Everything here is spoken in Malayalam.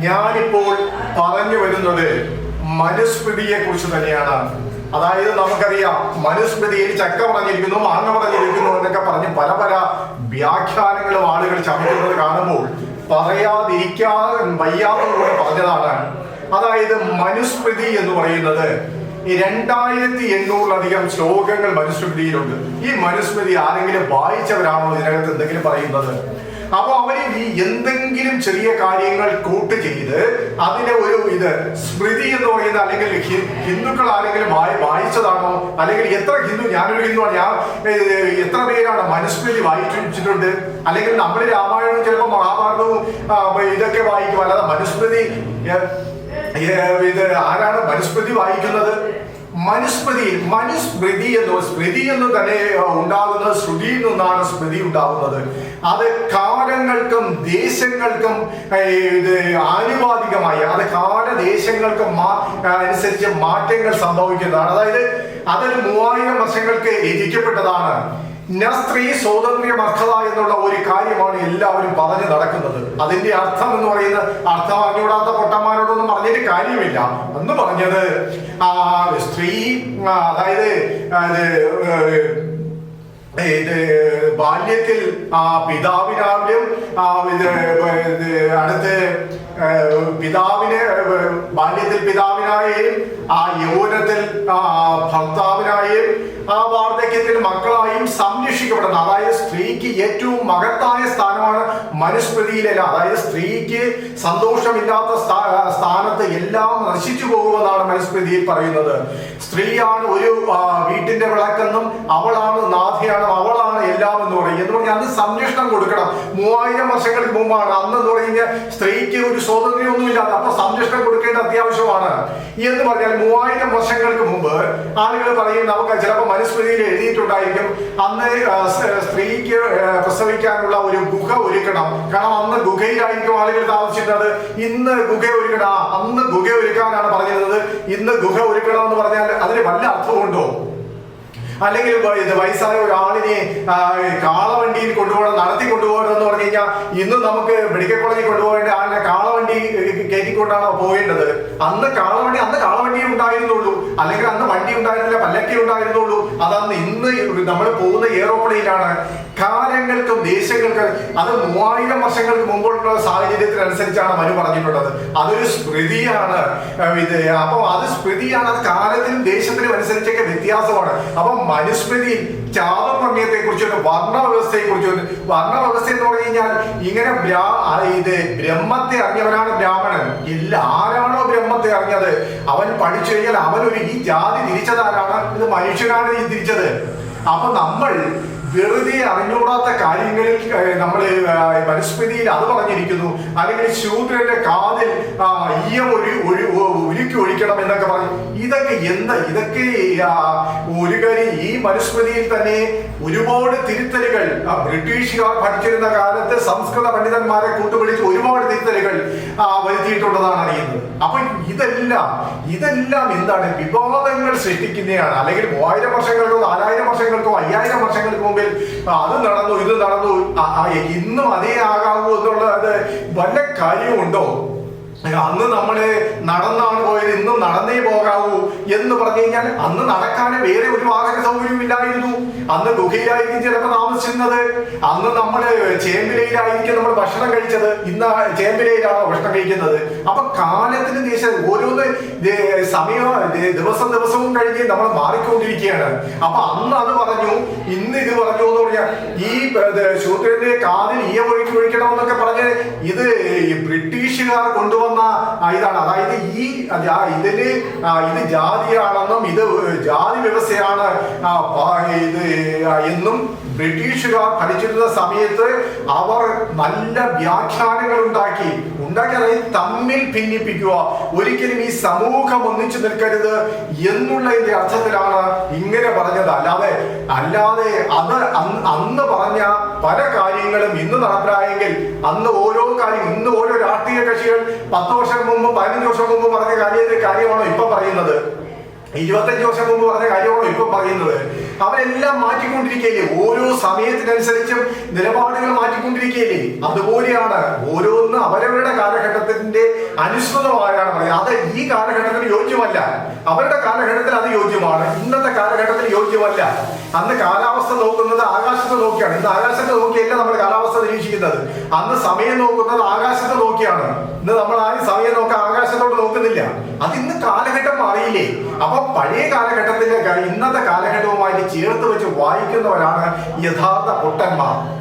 ഞാനിപ്പോൾ പറഞ്ഞു വരുന്നത് മനുസ്മൃതിയെ കുറിച്ച് തന്നെയാണ്. അതായത് നമുക്കറിയാം മനുസ്മൃതിയിൽ ചക്ക പറഞ്ഞിരിക്കുന്നു മാങ്ങ പറഞ്ഞിരിക്കുന്നു എന്നൊക്കെ പറഞ്ഞ് പല പല വ്യാഖ്യാനങ്ങളും ആളുകൾ ചമയ്ക്കുന്നത് കാണുമ്പോൾ പറയാതിരിക്കാൻ വയ്യാത്തതുകൂടെ പറഞ്ഞതാണ്. അതായത് മനുസ്മൃതി എന്ന് പറയുന്നത് രണ്ടായിരത്തി എണ്ണൂറിലധികം ശ്ലോകങ്ങൾ മനുസ്മൃതിയിലുണ്ട്. ഈ മനുസ്മൃതി ആരെങ്കിലും വായിച്ചവരാണോ ഇതിനകത്ത് എന്തെങ്കിലും പറയുന്നത്? അപ്പൊ അവർ ഈ എന്തെങ്കിലും ചെറിയ കാര്യങ്ങൾ കൂട്ട് ചെയ്ത് അതിനെ ഒരു ഇത് സ്മൃതി എന്ന് പറയുന്ന അല്ലെങ്കിൽ ഹിന്ദുക്കൾ ആരെങ്കിലും വായി വായിച്ചതാണോ? അല്ലെങ്കിൽ എത്ര ഹിന്ദു ഞാനൊരു ഹിന്ദുവാണ് ഞാൻ എത്ര പേരാണ് മനുസ്മൃതി വായിച്ചിട്ടുണ്ട്? അല്ലെങ്കിൽ നമ്മൾ രാമായണം ചിലപ്പോൾ മഹാഭാരതവും ഇതൊക്കെ വായിക്കും. അല്ലാതെ മനുസ്മൃതി ഇത് ആരാണ് മനുസ്മൃതി വായിക്കുന്നത്? മനുസ്മൃതി മനുസ്മൃതി എന്ന് സ്മൃതി എന്ന് തന്നെ ഉണ്ടാകുന്നത് ശ്രുതിയിൽ നിന്നാണ് സ്മൃതി ഉണ്ടാകുന്നത്. അത് കാലങ്ങൾക്കും ദേശങ്ങൾക്കും ഇത് ആനുപാതികമായി അത് കാലദേശങ്ങൾക്കും അനുസരിച്ച് മാറ്റങ്ങൾ സംഭവിക്കുന്നതാണ്. അതായത് അതൊരു മൂവായിരം വർഷങ്ങൾക്ക് രചിക്കപ്പെട്ടതാണ് സ്ത്രീ സ്വാതന്ത്ര്യം അർഹത എന്നുള്ള ഒരു കാര്യമാണ് എല്ലാവരും പറഞ്ഞു നടക്കുന്നത്. അതിന്റെ അർത്ഥം എന്ന് പറയുന്നത് അർത്ഥം അറിഞ്ഞൂടാത്ത പൊട്ടന്മാരോടൊന്നും പറഞ്ഞിട്ട് കാര്യമില്ല. എന്ന് പറഞ്ഞത് ആ സ്ത്രീ അതായത് ഇത് ബാല്യത്തിൽ ആ പിതാവിനാവിലും ആ ഇത് അടുത്ത് പിതാവിന് ബാല്യത്തിൽ പിതാവിനായും ആ യൗവനത്തിൽ ആ ഭർത്താവിനായും ആ വാർദ്ധക്യത്തിൽ മക്കളായും സംരക്ഷിക്കപ്പെടുന്ന അതായത് സ്ത്രീക്ക് ഏറ്റവും മഹത്തായ സ്ഥാനമാണ് മനുസ്മൃതിയിലെ അതായത് സ്ത്രീക്ക് സന്തോഷമില്ലാത്ത സ്ഥാ- സ്ഥാനത്ത് എല്ലാം നശിച്ചു പോകുമെന്നാണ് മനുസ്മൃതിയിൽ പറയുന്നത്. സ്ത്രീയാണ് ഒരു വീട്ടിന്റെ വിളക്കെന്നും അവളാണ് നാഥിയാണ് അവളാണ് എല്ലാം എന്ന് പറയും എന്ന് പറഞ്ഞാൽ അന്ന് സംരക്ഷണം കൊടുക്കണം? മൂവായിരം വർഷങ്ങൾക്ക് മുമ്പാണ്. അന്ന് എന്ന് പറയുന്നത് സ്ത്രീക്ക് ഒരു സ്വാതന്ത്ര്യമൊന്നും ഇല്ലാതെ അപ്പൊ സംരക്ഷണം കൊടുക്കേണ്ട അത്യാവശ്യമാണ്. എന്ന് പറഞ്ഞാൽ മൂവായിരം വർഷങ്ങൾക്ക് മുമ്പ് ആളുകൾ പറയും നമുക്ക് ചിലപ്പോൾ മനുസ്മൃതിയിൽ എഴുതിയിട്ടുണ്ടായിരിക്കും. അന്ന് സ്ത്രീക്ക് പ്രസവിക്കാനുള്ള ഒരു ഗുഹ ഒരുക്കണം. കാരണം അന്ന് ഗുഹയിലായിരിക്കും ആളുകൾ താമസിച്ചിരുന്നത് ഇന്ന് ഗുഹ ഒരുക്കണം. അന്ന് ഗുഹ ഒരുക്കാനാണ് പറഞ്ഞിരുന്നത്. ഇന്ന് ഗുഹ ഒരുക്കണം എന്ന് പറഞ്ഞാൽ അതിന് വല്ല അർത്ഥമുണ്ടോ? അല്ലെങ്കിൽ വയസ്സായ ഒരാളിനെ കാളവണ്ടിയിൽ കൊണ്ടുപോകണം നടത്തി കൊണ്ടുപോകണം എന്ന് പറഞ്ഞു കഴിഞ്ഞാൽ ഇന്ന് നമുക്ക് മെഡിക്കൽ കോളേജിൽ കൊണ്ടുപോകേണ്ട ആളിനെ കാളവണ്ടി കയറ്റിക്കൊണ്ടാണ് പോകേണ്ടത്? അന്ന് കാളവണ്ടി അന്ന് കാളവണ്ടി ഉണ്ടായിരുന്നുള്ളൂ. അല്ലെങ്കിൽ അന്ന് വണ്ടി ഉണ്ടായിരുന്നില്ല പല്ലക്കി ഉണ്ടായിരുന്നുള്ളൂ. അതന്ന് ഇന്ന് നമ്മൾ പോകുന്ന എയറോപ്ലെയിനാണ് കാലങ്ങൾക്കും ദേശങ്ങൾക്ക് അത് മൂവായിരം വർഷങ്ങൾക്ക് മുമ്പുള്ള സാഹചര്യത്തിനനുസരിച്ചാണ് മനു പറഞ്ഞിട്ടുള്ളത്. അതൊരു സ്മൃതിയാണ് ഇത്. അപ്പൊ അത് സ്മൃതിയാണ് അത് കാലത്തിനും ദേശത്തിനും അനുസരിച്ചൊക്കെ വ്യത്യാസമാണ്. അപ്പൊ മനുസ്മൃതി വർണ വ്യവസ്ഥയെക്കുറിച്ച് വർണവ്യവസ്ഥയെ വർണ വർണവ്യവസ്ഥ എന്ന് പറഞ്ഞു കഴിഞ്ഞാൽ ഇങ്ങനെ ഇത് ബ്രഹ്മത്തെ അറിഞ്ഞവനാണ് ബ്രാഹ്മണൻ. ഇല്ല ആരാണോ ബ്രഹ്മത്തെ അറിഞ്ഞത്? അവൻ പഠിച്ചു കഴിഞ്ഞാൽ അവനൊരു ഈ ജാതി തിരിച്ചതാരാണ്? ഇത് മനുഷ്യനാണ് തിരിച്ചത്. അപ്പൊ നമ്മൾ വെറുതെ അറിഞ്ഞുകൂടാത്ത കാര്യങ്ങളിൽ നമ്മൾ മനുസ്മൃതിയിൽ അത് പറഞ്ഞിരിക്കുന്നു. അല്ലെങ്കിൽ ശൂദ്രന്റെ കാതിൽ ഈയം ഒഴി ഒഴി ഉരുക്കി ഒഴിക്കണം എന്നൊക്കെ പറഞ്ഞു. ഇതൊക്കെ എന്താ ഇതൊക്കെ ഒരു കാര്യം ഈ മനുസ്മൃതിയിൽ തന്നെ ഒരുപാട് തിരുത്തലുകൾ ബ്രിട്ടീഷുകാർ പഠിച്ചിരുന്ന കാലത്ത് സംസ്കൃത പണ്ഡിതന്മാരെ കൂട്ടുപിടിച്ച് ഒരുപാട് തിരുത്തലുകൾ വരുത്തിയിട്ടുള്ളതാണ് അറിയുന്നത്. അപ്പൊ ഇതെല്ലാം ഇതെല്ലാം എന്താണ് വിവാദങ്ങൾ സൃഷ്ടിക്കുന്നതാണ്. അല്ലെങ്കിൽ മൂവായിരം വർഷങ്ങൾക്കോ നാലായിരം വർഷങ്ങൾക്കോ അയ്യായിരം വർഷങ്ങൾക്ക് മുമ്പിൽ അത് നടന്നു ഇത് നടന്നു. ഇന്നും അതേ ആകാവൂ എന്നുള്ളത് വല്ല കാര്യമുണ്ടോ? അന്ന് നമ്മൾ നടന്നാണ് പോയത് ഇന്നും നടന്നേ പോകാവൂ എന്ന് പറഞ്ഞു കഴിഞ്ഞാൽ അന്ന് നടക്കാൻ വേറെ ഒരു വാഹന സൗകര്യവും ഇല്ലായിരുന്നു. അന്ന് ഗുഹയിലായിരിക്കും ചിലപ്പോൾ താമസിച്ചിരുന്നത്. അന്ന് നമ്മൾ ചേമ്പിലയിലായിരിക്കും നമ്മൾ ഭക്ഷണം കഴിച്ചത്. ഇന്ന് ചേമ്പിലയിലാണോ ഭക്ഷണം കഴിക്കുന്നത്? അപ്പൊ കാലത്തിന് ദേശം ഓരോന്ന് സമയം ദിവസം ദിവസവും കഴിഞ്ഞ് നമ്മൾ മാറിക്കൊണ്ടിരിക്കുകയാണ്. അപ്പൊ അന്ന് അത് പറഞ്ഞു ഇന്ന് ഇത് പറഞ്ഞു എന്ന് പറഞ്ഞാൽ ഈ ശൂത്രന്റെ കാതിൽ ഈയ ഒഴുക്കി ഒഴിക്കണമെന്നൊക്കെ പറഞ്ഞ് ഇത് ബ്രിട്ടീഷുകാർ കൊണ്ടുവന്ന ഇതാണ്. അതായത് ഈ ഇതിന് ഇത് ജാതിയാണെന്നും ഇത് ജാതി വ്യവസ്ഥയാണ് ഇത് എന്നും ബ്രിട്ടീഷുകാർ ഭരിച്ചിരുന്ന സമയത്ത് അവർ നല്ല വ്യാഖ്യാനങ്ങൾ ഉണ്ടാക്കി ഉണ്ടാക്കി തമ്മിൽ ഭിന്നിപ്പിക്കുക. ഒരിക്കലും ഈ സമൂഹം ഒന്നിച്ചു നിൽക്കരുത് എന്നുള്ളതിന്റെ അർത്ഥത്തിലാണ് ഇങ്ങനെ പറഞ്ഞത്. അല്ലാതെ അല്ലാതെ അത് അന്ന് പറഞ്ഞ പല കാര്യങ്ങളും ഇന്ന് നടപ്പിലായെങ്കിൽ അന്ന് ഓരോ കാര്യം ഇന്ന് ഓരോ രാഷ്ട്രീയ കക്ഷികൾ പത്ത് വർഷം മുമ്പ് പതിനഞ്ച് വർഷം മുമ്പ് പറഞ്ഞ കാര്യത്തിന്റെ കാര്യമാണോ ഇപ്പൊ പറയുന്നത്? ഇരുപത്തഞ്ച് വർഷം മുമ്പ് പറഞ്ഞ കാര്യമാണോ ഇപ്പൊ പറയുന്നത്? അവരെല്ലാം മാറ്റിക്കൊണ്ടിരിക്കുകയില്ലേ? ഓരോ സമയത്തിനനുസരിച്ചും നിലപാടുകൾ മാറ്റിക്കൊണ്ടിരിക്കുകയില്ലേ? അതുപോലെയാണ് ഓരോന്ന് അവരവരുടെ കാലഘട്ടത്തിന്റെ അനുസൃതമായാണ് പറയുന്നത്. അത് ഈ കാലഘട്ടത്തിന് യോജ്യമല്ല. അവരുടെ കാലഘട്ടത്തിൽ അത് യോജ്യമാണ്. ഇന്നത്തെ കാലഘട്ടത്തിൽ യോജ്യമല്ല. അന്ന് കാലാവസ്ഥ നോക്കുന്നത് ആകാശത്തെ നോക്കിയാണ്. ഇന്ന് ആകാശത്തെ നോക്കിയല്ല നമ്മൾ കാലാവസ്ഥ നിരീക്ഷിക്കുന്നത്. അന്ന് സമയം നോക്കുന്നത് ആകാശത്തെ നോക്കിയാണ്. ഇന്ന് നമ്മൾ ആരും സമയം നോക്കാൻ ആകാശത്തോട് നോക്കുന്നില്ല. അത് ഇന്ന് കാലഘട്ടം മാറിയില്ലേ? അപ്പൊ പഴയ കാലഘട്ടത്തിന്റെ ഇന്നത്തെ കാലഘട്ടവുമായി ചേർത്ത് വെച്ച് വായിക്കുന്നവരാണ് യഥാർത്ഥ പൊട്ടന്മാർ.